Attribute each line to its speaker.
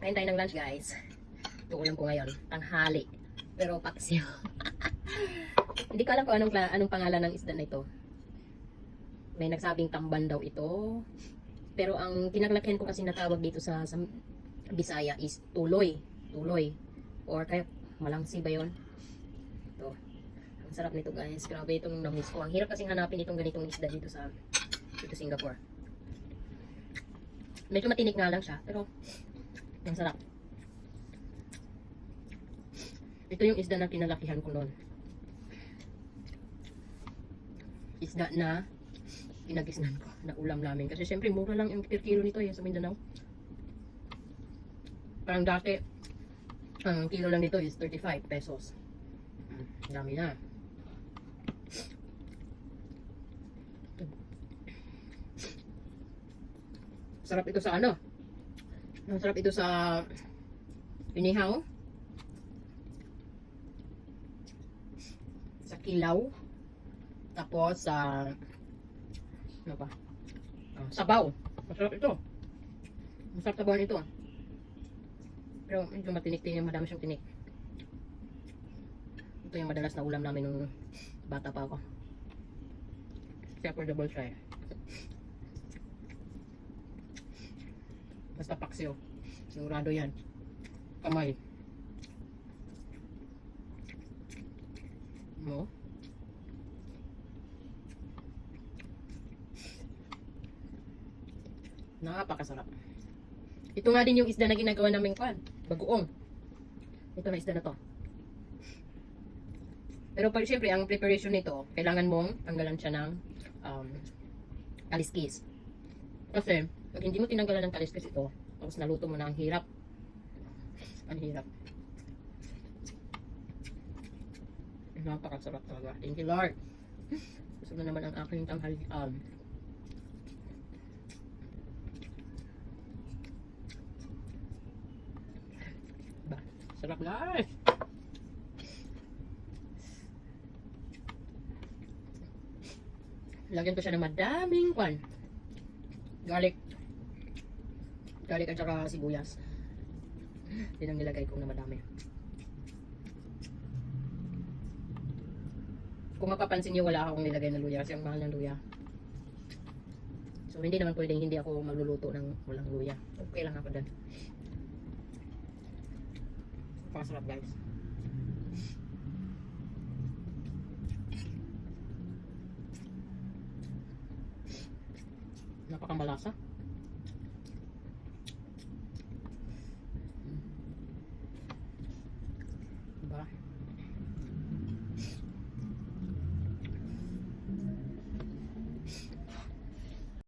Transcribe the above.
Speaker 1: Kain tayo ng lunch guys. Ito ulam ko ngayon. Tanghali. Pero paksiw. Hindi ko alam kung anong, anong pangalan ng isda na ito. May nagsabing tamban daw ito. Pero ang pinaglakihan ko kasi natawag dito sa, sa Bisaya is tuloy. Tuloy. Or kaya malangsi ba yun? Ito. Ang sarap nito guys. Grabe itong namiss ko. Ang hirap kasing hanapin itong ganitong isda dito sa dito Singapore. Medyo matinik nga lang siya. Pero ang sarap. Ito yung isda na pinalakihan ko noon. Isda na pinagisnan ko na ulam namin. Kasi syempre mura lang yung per kilo nito eh, sa Mindanao. Parang dati, ang kilo lang nito is 35 pesos. Mm, Dami na. Sarap ito sa ano? Ang sarap ito sa inihaw. Sa kilaw. Tapos sa ano ba? Ah, sabaw. Masarap ito. Masarap sabaw nito. Pero medyo matinik-tinik, madami siyang tinik. Ito yung madalas na ulam namin nung bata pa ako. Kaya affordable siya eh. Basta paksiw. Sigurado yan. Kamay. No? Napakasarap. Ito nga din yung isda na ginagawa namin kwan. Bagoong. Ito na isda na to. Pero syempre, ang preparation nito, kailangan mong tanggalan siya ng um, kaliskis. Kasi, pag hindi mo tinanggalan ng kaliskis ito, tapos naluto mo na ang hirap. Ang hirap. Napakasarap talaga. Thank you, Lord. Gusto na naman ang aking tanghali. Um, ba, sarap guys. Lagyan ko siya ng madaming kwan. Garlic. Garlic at saka sibuyas. Yan ang nilagay ko na madami. Kung mapapansin niyo, wala akong nilagay na luya kasi ang mahal ng luya. So, hindi naman pwedeng hindi ako magluluto ng walang luya. Okay lang ako dyan. Pakasarap guys. Napakamalasa.